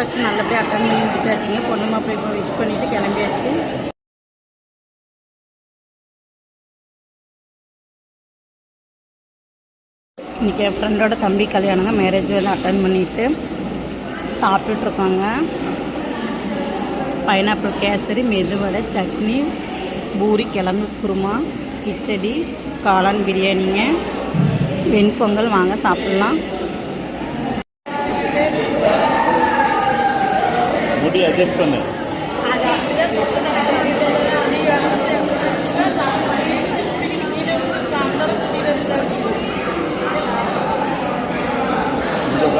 Reception நல்லபடியாக attend பண்ணி முடிச்சாச்சுங்க பொண்ணு மாப்பிள்ளை இப்போ விஷ் பண்ணிவிட்டு கிளம்பியாச்சு. இன்றைக்கி என் ஃப்ரெண்டோட தம்பி கல்யாணங்க மேரேஜ் வந்து அட்டன் பண்ணிவிட்டு சாப்பிட்டுட்ருக்காங்க. பைனாப்பிள் கேசரி மெதுவடை சட்னி பூரி கிழங்கு குருமா கிச்சடி காளான் பிரியாணிங்க. வெண்பொங்கல் வாங்க சாப்பிட்லாம். ఎస్ఓడి అధ్యక్షుడు ఇంకొక